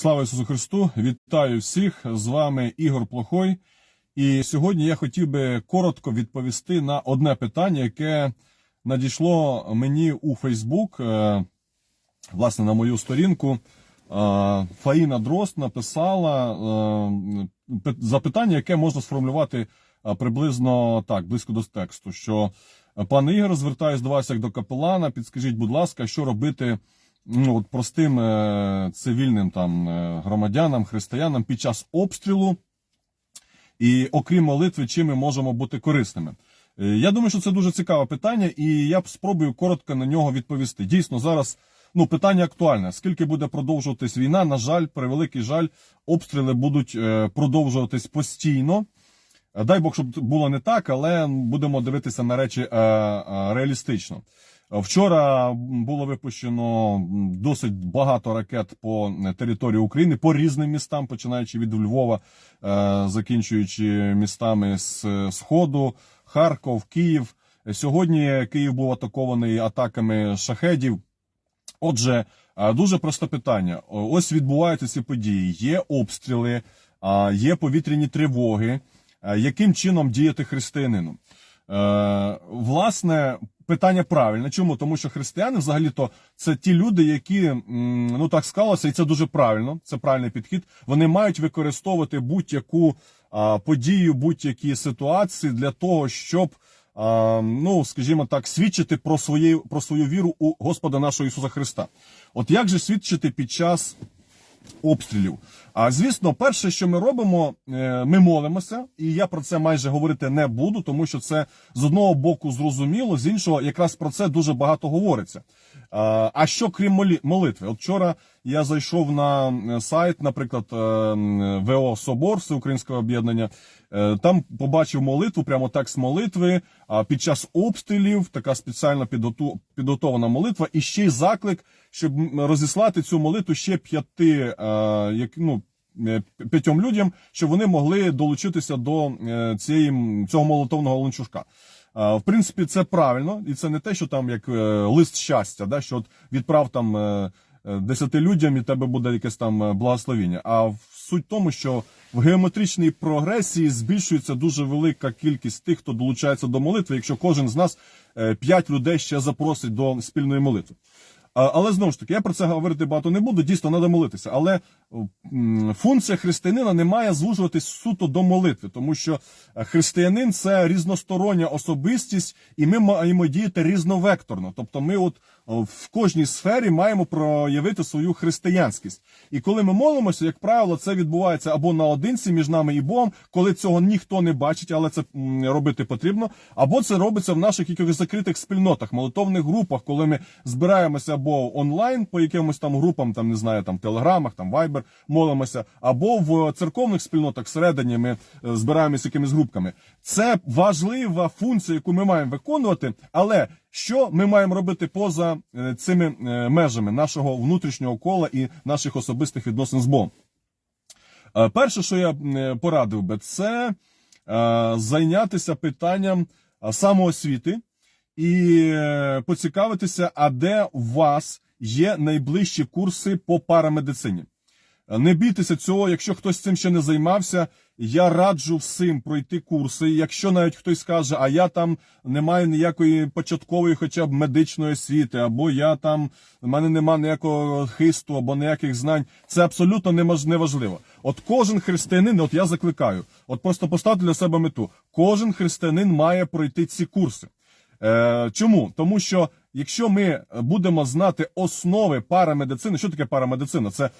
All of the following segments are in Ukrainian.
Слава Ісусу Христу! Вітаю всіх! З вами Ігор Плохой. І сьогодні я хотів би коротко відповісти на одне питання, яке надійшло мені у Фейсбук, е, власне, на мою сторінку. Е, Фаїна Дрозд написала е, запитання, яке можна сформулювати приблизно так, близько до тексту. Що пане Ігор, звертаюсь до вас як до капелана. Підскажіть, будь ласка, що робити ну, от простим е, цивільним там е, громадянам, християнам під час обстрілу, і окрім молитви, чим ми можемо бути корисними? Е, Я думаю, що це дуже цікаве питання, і я б спробую коротко на нього відповісти. Дійсно, зараз ну, питання актуальне. Скільки буде продовжуватись війна? На жаль, превеликий жаль, обстріли будуть е, продовжуватись постійно. Дай Бог, щоб було не так, але будемо дивитися на речі реалістично. Е, Вчора було випущено досить багато ракет по території України по різним містам, починаючи від Львова, е, закінчуючи містами з е, Сходу, Харков, Київ. Е, Сьогодні Київ був атакований атаками шахедів. Отже, е, дуже просте питання. Ось відбуваються ці події. Є обстріли, є повітряні тривоги. Е, Яким чином діяти християнину? Е, Власне, питання правильне. Чому? Тому що християни, взагалі-то, це ті люди, які, ну так склалося, і це дуже правильно, це правильний підхід. Вони мають використовувати будь-яку подію, будь-які ситуації для того, щоб ну, скажімо так, свідчити про свою, про свою віру у Господа нашого Ісуса Христа. От як же свідчити під час обстрілів? А звісно, перше, що ми робимо, е, ми молимося, і я про це майже говорити не буду, тому що це з одного боку зрозуміло, з іншого, якраз про це дуже багато говориться. А а що крім молитви? От вчора я зайшов на е, сайт, наприклад, е, ВО Собор Всеукраїнського об'єднання. Е, Там побачив молитву, прямо текст молитви. Під час обстрілів така спеціально підготована молитва, і ще й заклик, щоб розіслати цю молитву ще п'яти, е, ну. е, П'ятьом людям, щоб вони могли долучитися до е, цієї цього молотовного ланцюжка. В принципі, це правильно, і це не те, що там як е, лист щастя, да, що от відправ там е, е, десяти людям і тебе буде якесь там благословіння. А суть в тому, що в геометричній прогресії збільшується дуже велика кількість тих, хто долучається до молитви, якщо кожен з нас п'ять людей ще запросить до спільної молитви. Але знову ж таки, я про це говорити багато не буду. Дійсно, треба молитися. Але функція християнина не має звужуватись суто до молитви, тому що е, християнин це різностороння особистість, і ми маємо діяти різновекторно. Тобто, ми, от в кожній сфері, маємо проявити свою християнськість. І коли ми молимося, як правило, це відбувається або наодинці між нами і Богом, коли цього ніхто не бачить, але це робити потрібно, або це робиться в наших якихось закритих спільнотах, молитовних групах, коли ми збираємося або онлайн по якимось там групам, там не знаю, там телеграмах, там вайбер, молимося, або в церковних спільнотах всередині ми е, збираємося якимись групками. Це важлива функція, яку ми маємо виконувати, але що ми маємо робити поза е, цими е, межами нашого внутрішнього кола і наших особистих відносин з Богом? Е, Перше, що я порадив би, це зайнятися питанням самоосвіти і поцікавитися, а де у вас є найближчі курси по парамедицині. Не бійтеся цього, якщо хтось цим ще не займався, я раджу всім пройти курси. Якщо навіть хтось скаже, а я там не маю ніякої початкової, хоча б медичної освіти, або я там в мене нема ніякого хисту або ніяких знань, це абсолютно неважливо. От кожен християнин, от я закликаю, от просто поставте для себе мету. Кожен християнин має пройти ці курси. Е, чому? Тому що якщо ми будемо знати основи парамедицини, що таке парамедицина? Це е,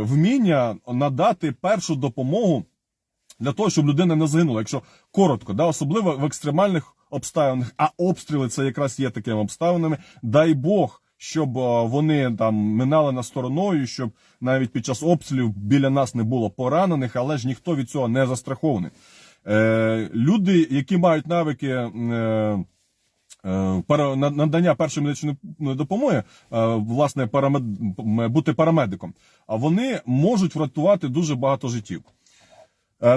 вміння надати першу допомогу для того, щоб людина не загинула, якщо коротко, да, особливо в екстремальних обставинах, а обстріли це якраз є такими обставинами. Дай Бог. Щоб е, вони там минали на стороною, щоб навіть під час обстрілів біля нас не було поранених, але ж ніхто від цього не застрахований. Е, люди, які мають навики е, е, надання першої медичної допомоги, власне, парамед... бути парамедиком, а вони можуть врятувати дуже багато життів.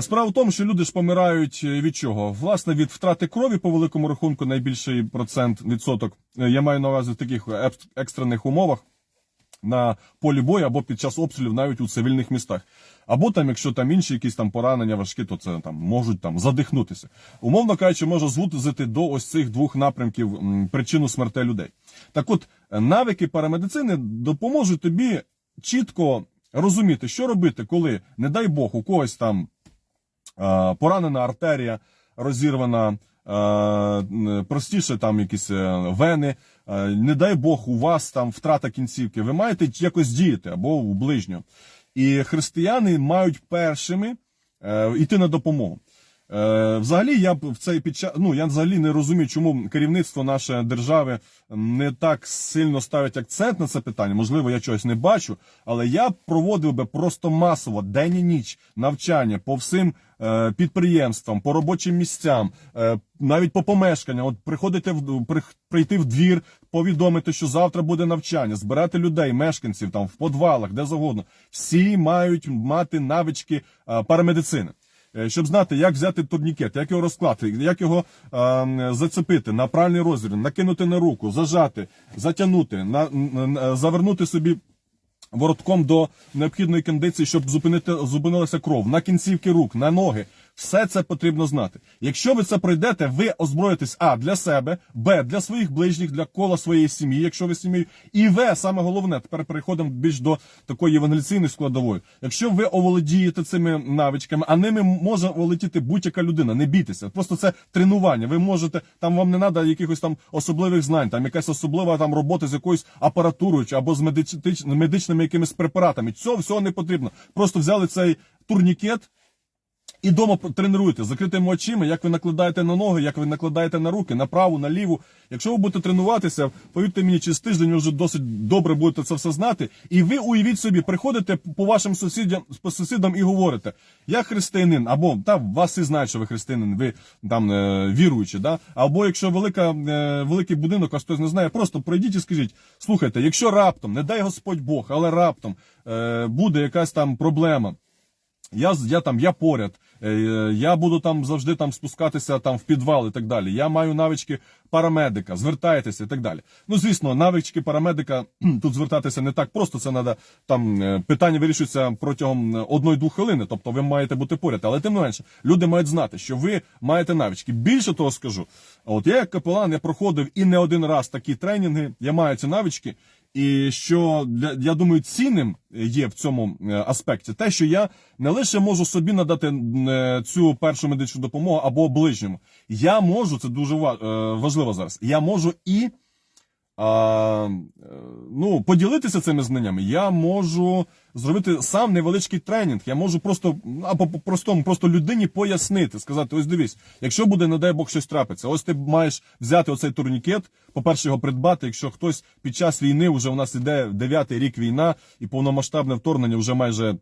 Справа в тому, що люди ж помирають від чого? Власне, від втрати крові по великому рахунку найбільший процент відсоток. Я маю на увазі в таких екс- екстрених умовах. На полі бою або під час обстрілів навіть у цивільних містах. Або там, якщо там інші якісь там поранення важкі, то це там можуть там задихнутися. Умовно кажучи, може звузити до ось цих двох напрямків причину смертей людей. Так от, е, навики парамедицини допоможуть тобі чітко розуміти, що робити, коли, не дай Бог, у когось там е, поранена артерія розірвана, е, простіше там якісь вени, не дай Бог, у вас там втрата кінцівки, ви маєте якось діяти або у ближнього. І християни мають першими е, йти на допомогу. Е, взагалі, я в цей під час, ну я взагалі не розумію, чому керівництво нашої держави не так сильно ставить акцент на це питання. Можливо, я чогось не бачу, але я проводив би просто масово день і ніч навчання по всім е, підприємствам, по робочим місцям, е, навіть по помешканням. От приходити в при, прийти в двір, повідомити, що завтра буде навчання, збирати людей, мешканців там в подвалах, де завгодно. Всі мають мати навички е, парамедицини. Е, Щоб знати, як взяти турнікет, як його розкласти, як його е, зацепити на правильний розмір, накинути на руку, зажати, затягнути, на, на- завернути собі воротком до необхідної кондиції, щоб зупинити зупинилася кров на кінцівки рук, на ноги. Все це потрібно знати. Якщо ви це пройдете, ви озброїтесь а для себе, б для своїх ближніх, для кола своєї сім'ї, якщо ви сім'єю, і в саме головне. Тепер переходимо більш до такої евангеліційної складової. Якщо ви оволодієте цими навичками, а ними може володіти будь-яка людина. Не бійтеся. Просто це тренування. Ви можете там вам не треба якихось там особливих знань, там якась особлива там робота з якоюсь апаратурою або з медичними якимись препаратами. Цього всього не потрібно. Просто взяли цей турнікет. І дома тренуєте закритими очима, як ви накладаєте на ноги, як ви накладаєте на руки, на праву, на ліву. Якщо ви будете тренуватися, повірте мені, через тиждень вже досить добре будете це все знати. І ви уявіть собі, приходите по вашим сусідям по сусідам і говорите: я християнин, або та вас всі знають, що ви християнин, ви там е, віруючі, да? Або якщо велика, е, великий будинок, а хтось не знає, просто пройдіть і скажіть: слухайте, якщо раптом, не дай Господь Бог, але раптом е, буде якась там проблема. Я, я там, я поряд, я буду там завжди там спускатися там в підвал і так далі. Я маю навички парамедика, звертайтеся і так далі. Ну, звісно, навички парамедика тут звертатися не так просто. Це треба там е, питання вирішується протягом е, одної-двох хвилини. Тобто ви маєте бути поряд. Але тим не менше, люди мають знати, що ви маєте навички. Більше того скажу, от я як капелан я проходив і не один раз такі тренінги. Я маю ці навички. І що для я думаю, цінним є в цьому е, аспекті, те, що я не лише можу собі надати е, цю першу медичну допомогу або ближньому, я можу, це дуже е, важливо зараз. Я можу і а, е, ну, поділитися цими знаннями. Я можу зробити сам невеличкий тренінг. Я можу просто або по-простому, просто людині пояснити, сказати: ось дивись, якщо буде, не дай Бог, щось трапиться, ось ти маєш взяти оцей турнікет, по-перше, його придбати. Якщо хтось під час війни вже у нас іде дев'ятий рік війна і повномасштабне вторгнення вже майже.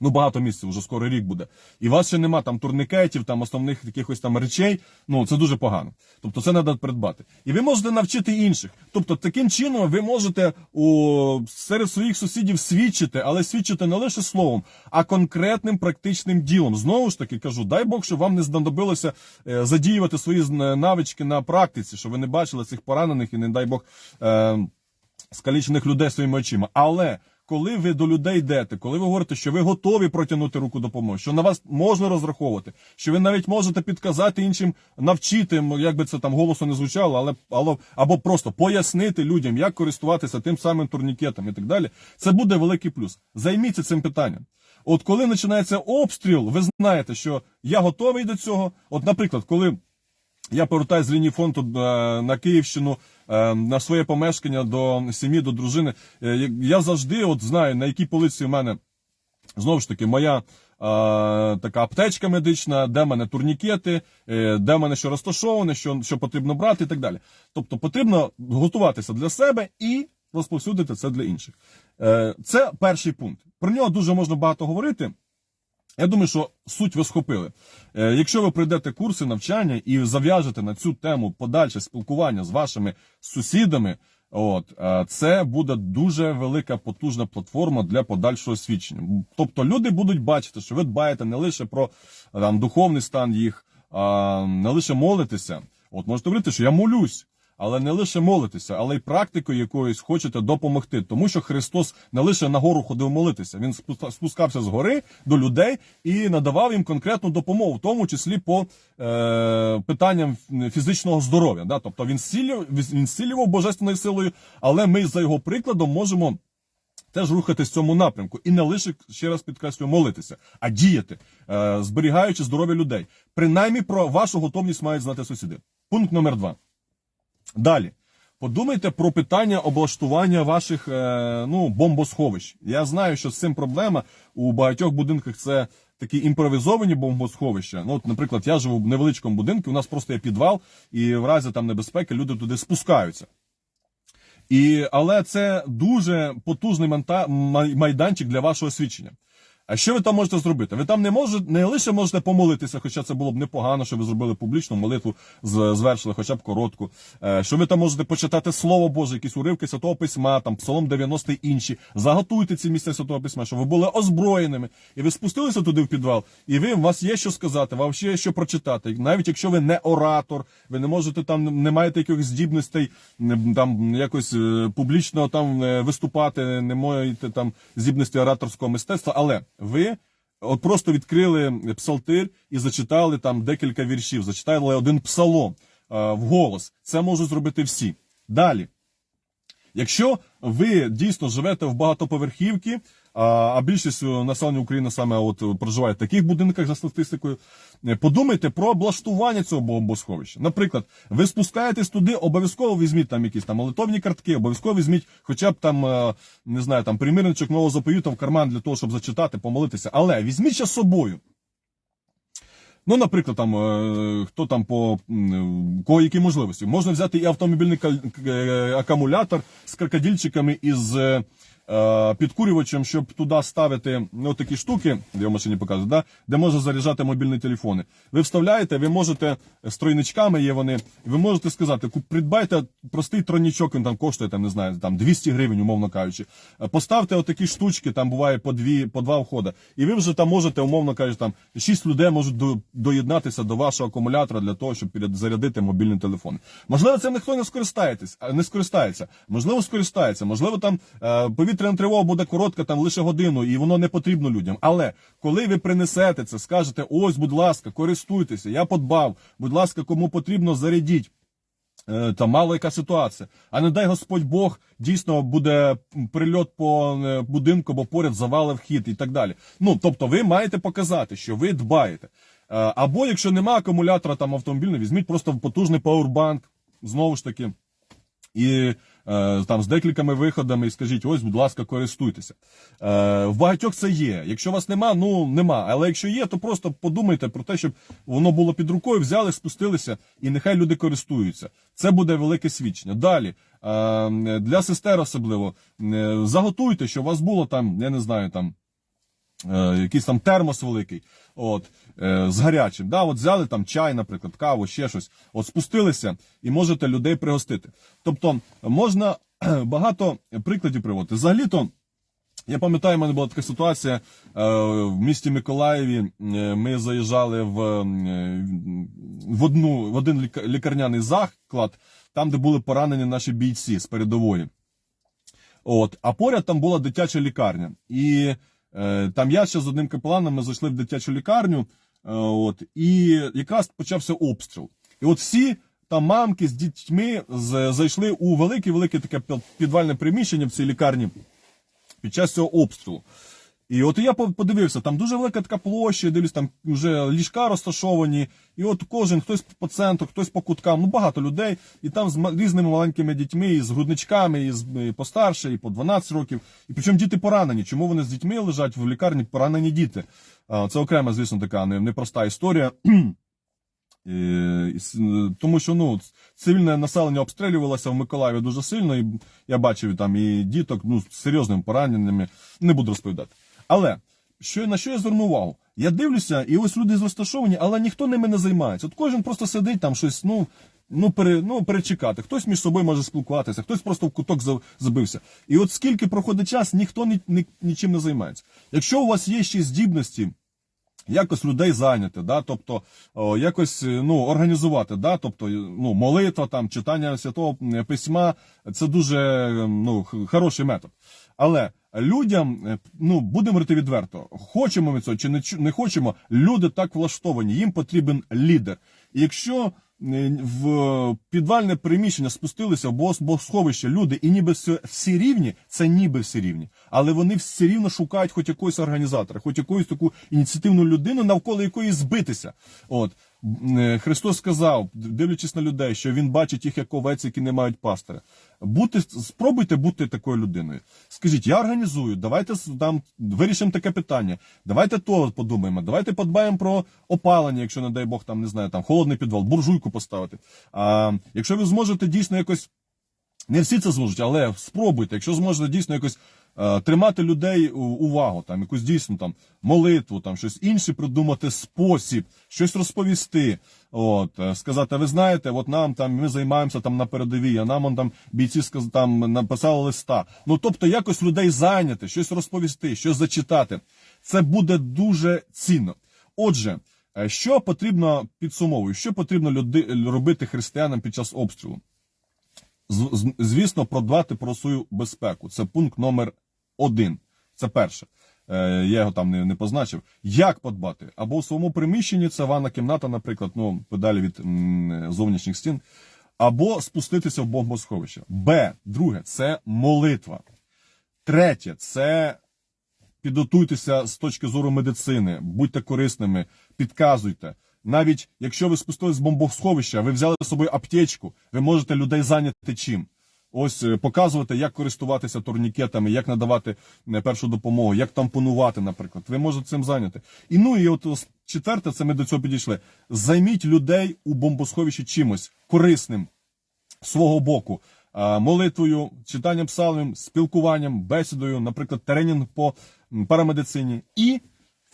Ну, багато місяців, вже скоро рік буде. І у вас ще нема там турникетів, там основних якихось там речей. Ну, це дуже погано. Тобто це треба придбати. І ви можете навчити інших. Тобто, таким чином ви можете у, серед своїх сусідів свідчити, але свідчити не лише словом, а конкретним практичним ділом. Знову ж таки кажу, дай Бог, щоб вам не знадобилося е, задіювати свої навички на практиці, щоб ви не бачили цих поранених і, не дай Бог, е, скалічених людей своїми очима. Але коли ви до людей йдете, коли ви говорите, що ви готові протягнути руку допомоги, що на вас можна розраховувати, що ви навіть можете підказати іншим, навчити, як би це там голосу не звучало, але, але або просто пояснити людям, як користуватися тим самим турнікетом і так далі, це буде великий плюс. Займіться цим питанням. От коли починається обстріл, ви знаєте, що я готовий до цього. От, наприклад, коли я повертаюся з лінії фронту е, на Київщину е, на своє помешкання до сім'ї, до дружини. Е, Я завжди от знаю, на якій полиці в мене знову ж таки моя. Така аптечка медична, де в мене турнікети, де в мене що розташоване, що, що потрібно брати і так далі. Тобто потрібно готуватися для себе і розповсюдити це для інших. Це перший пункт. Про нього дуже можна багато говорити. Я думаю, що суть ви схопили. Е, якщо ви пройдете курси навчання і зав'яжете на цю тему подальше спілкування з вашими сусідами, от е, це буде дуже велика потужна платформа для подальшого свідчення. Тобто люди будуть бачити, що ви дбаєте не лише про там, духовний стан їх, а не лише молитеся. От можете говорити, що я молюсь. Але не лише молитися, але й практикою якоюсь хочете допомогти. Тому що Христос не лише на гору ходив молитися, він спускався з гори до людей і надавав їм конкретну допомогу, в тому числі по е, питанням фізичного здоров'я. Да? Тобто він зцілював, він зцілював божественною силою, але ми за його прикладом можемо теж рухатись в цьому напрямку і не лише ще раз підкреслюю, молитися, а діяти, е, зберігаючи здоров'я людей. Принаймні про вашу готовність мають знати сусіди. Пункт номер два. Далі. Подумайте про питання облаштування ваших е, ну, бомбосховищ. Я знаю, що з цим проблема у багатьох будинках це такі імпровізовані бомбосховища. Ну, от, наприклад, я живу в невеличкому будинку, у нас просто є підвал, і в разі там небезпеки люди туди спускаються. І, але це дуже потужний майданчик для вашого свідчення. А що ви там можете зробити? Ви там не можете не лише можете помолитися, хоча це було б непогано, що ви зробили публічну молитву, звершили хоча б коротку. Е, Що ви там можете почитати Слово Боже, якісь уривки Святого Письма, там Псалом 90 і інші. Заготуйте ці місця Святого Письма, щоб ви були озброєними. І ви спустилися туди в підвал, і ви у вас є що сказати, вам ще є що прочитати. Навіть якщо ви не оратор, ви не можете там, не маєте якихось здібностей, там якось е, публічно там е, виступати, не маєте там здібності ораторського мистецтва, але ви от просто відкрили псалтир і зачитали там декілька віршів, зачитали один псалом е, вголос. Це можуть зробити всі. Далі. Якщо ви дійсно живете в багатоповерхівці, а, більшість е, населення України саме от е, проживає в таких будинках за статистикою, е, подумайте про облаштування цього бомбосховища. Наприклад, ви спускаєтесь туди, обов'язково візьміть там якісь там молитовні картки, обов'язково візьміть хоча б там, не знаю, там примірничок нового заповіту в карман для того, щоб зачитати, помолитися. Але візьміть ще з собою. Ну, наприклад, там хто там по кого які можливості. Можна взяти і автомобільний акумулятор з крокодильчиками із підкурювачем, щоб туди ставити ну, такі штуки, я в машині показую, да, де можна заряджати мобільні телефони. Ви вставляєте, ви можете з тройничками є вони, ви можете сказати, придбайте простий тройничок, він там коштує, там, не знаю, там 200 гривень, умовно кажучи. Е, Поставте отакі штучки, там буває по дві, по два входи. І ви вже там можете, умовно кажучи, там 6 людей можуть до, доєднатися до вашого акумулятора для того, щоб зарядити мобільний телефон. Можливо, цим ніхто не скористається, не скористається. Можливо, скористається. Можливо, там е, повітряна тривога буде коротка, там лише годину, і воно не потрібно людям. Але коли ви принесете це, скажете, ось, будь ласка, користуйтеся, я подбав, будь ласка, кому потрібно, зарядіть. Е, Та мало яка ситуація. А не дай Господь Бог дійсно буде прильот по е, будинку, бо поряд завали вхід і так далі. Ну тобто, ви маєте показати, що ви дбаєте. Е, Або якщо немає акумулятора там автомобільного, візьміть просто потужний пауербанк, знову ж таки, і там з декількома виходами і скажіть, ось, будь ласка, користуйтеся. Е, в багатьох це є. Якщо вас нема, ну нема. Але якщо є, то просто подумайте про те, щоб воно було під рукою, взяли, спустилися, і нехай люди користуються. Це буде велике свідчення. Далі. е, Для сестер особливо е, заготуйте, щоб у вас було там, я не знаю, там е, якийсь там термос великий, от, е, з гарячим. Да, от взяли там чай, наприклад, каву, ще щось. От спустилися і можете людей пригостити. Тобто можна багато прикладів приводити. Взагалі-то. Я пам'ятаю, в мене була така ситуація е, в місті Миколаєві. е, Ми заїжджали в, е, в, одну, в один лікарняний заклад, там, де були поранені наші бійці з передової. От, а поряд там була дитяча лікарня. І е, там я ще з одним капеланом ми зайшли в дитячу лікарню, е, от, і якраз почався обстріл. І от всі там мамки з дітьми зайшли у велике-велике таке під- підвальне приміщення в цій лікарні під час цього обстрілу. І от я по- подивився, там дуже велика така площа, дивлюсь, там вже ліжка розташовані, і от кожен, хтось по центру, хтось по куткам, ну багато людей, і там з різними маленькими дітьми, і з грудничками, і, з, і постарше, і по 12 років. І причому діти поранені. Чому вони з дітьми лежать в лікарні поранені діти? Це окрема, звісно, така непроста історія. Тому що ну цивільне населення обстрілювалося в Миколаєві дуже сильно, і я бачив там і діток ну, з серйозними пораненнями. Не буду розповідати. Але що на що я звернув увагу? Я дивлюся, і ось люди розташовані, але ніхто ними не займається. От кожен просто сидить там щось, ну. Ну, пере, ну, перечекати. Хтось між собою може спілкуватися, хтось просто в куток забився. І от скільки проходить час, ніхто ні, ні, нічим не займається. Якщо у вас є ще здібності якось людей зайняти, да, тобто о, якось ну, організувати, да, тобто ну, молитва, там, читання святого письма це дуже е, ну, хороший метод. Але людям, е, ну будемо говорити відверто, хочемо ми цього чи не, не хочемо, люди так влаштовані, їм потрібен лідер. І якщо е, в підвальне приміщення спустилися в бос- босховище люди, і ніби всі, всі рівні, це ніби всі рівні, але вони все рівно шукають хоч якогось організатора, хоч якусь таку ініціативну людину, навколо якої збитися. От Христос сказав, дивлячись на людей, що він бачить їх як овець, які не мають пастора. Бути, спробуйте бути такою людиною. Скажіть, я організую, давайте там вирішимо таке питання. Давайте то подумаємо. Давайте подбаємо про опалення, якщо не дай Бог, там не знаю, там холодний підвал, буржуйку поставити. А якщо ви зможете дійсно якось не всі це зможуть, але спробуйте, якщо зможете дійсно якось е, тримати людей увагу, там якусь дійсно там молитву, там щось інше придумати спосіб, щось розповісти. От е, сказати, «А ви знаєте, от нам там ми займаємося там на передовій, а нам он там бійці сказ- там написали листа. Ну тобто, якось людей зайняти, щось розповісти, щось зачитати. Це буде дуже цінно. Отже. е, Що потрібно підсумовую, що потрібно люди, робити християнам під час обстрілу? звісно, продбати про свою безпеку. Це пункт номер один. Це перше. Е, я його там не, не позначив. Як подбати? Або в своєму приміщенні, це ванна кімната, наприклад, ну, подалі від м, зовнішніх стін, або спуститися в бомбосховище. Б. Друге, це молитва. Третє, це підготуйтеся з точки зору медицини, будьте корисними, підказуйте. Навіть якщо ви спустились з бомбосховища, ви взяли з собою аптечку, ви можете людей зайняти чим. Ось е, показувати, як користуватися турнікетами, як надавати е, першу допомогу, як тампонувати, наприклад. Ви можете цим зайняти. І ну і от четверте, це ми до цього підійшли. Займіть людей у бомбосховищі чимось корисним свого боку. Молитвою, читанням псалмів, спілкуванням, бесідою, наприклад, тренінг по парамедицині і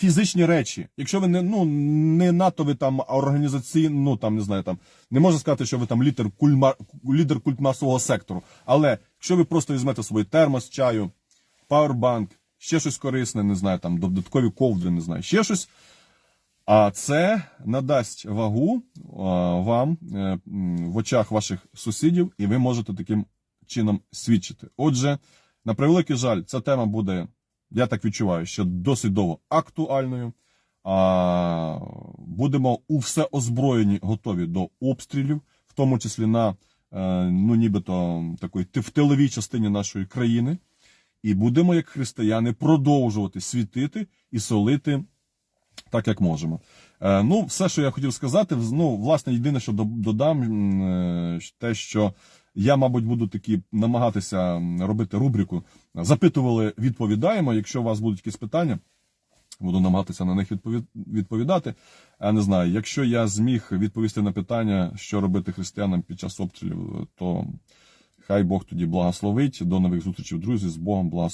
фізичні речі. Якщо ви не ну не надто ви там організаційно, ну там не знаю, там не можна сказати, що ви там лідер кульма лідер культмасового сектору. Але якщо ви просто візьмете свій термос чаю, пауербанк, ще щось корисне, не знаю, там додаткові ковдри, не знаю, ще щось. А це надасть вагу вам е, в очах ваших сусідів, і ви можете таким чином свідчити. Отже, на превеликий жаль, ця тема буде, я так відчуваю, що досить довго актуальною. А, будемо у все озброєні готові до обстрілів, в тому числі на е, ну, нібито такої в тиловій частині нашої країни. І будемо, як християни, продовжувати світити і солити так, як можемо. Е, ну, все, що я хотів сказати, ну, власне, єдине, що додам, е, те, що я, мабуть, буду такі намагатися робити рубрику. Запитували, відповідаємо. Якщо у вас будуть якісь питання, буду намагатися на них відповідати. Я не знаю, якщо я зміг відповісти на питання, що робити християнам під час обстрілів, то хай Бог тоді благословить. До нових зустрічей, друзі. З Богом благословить.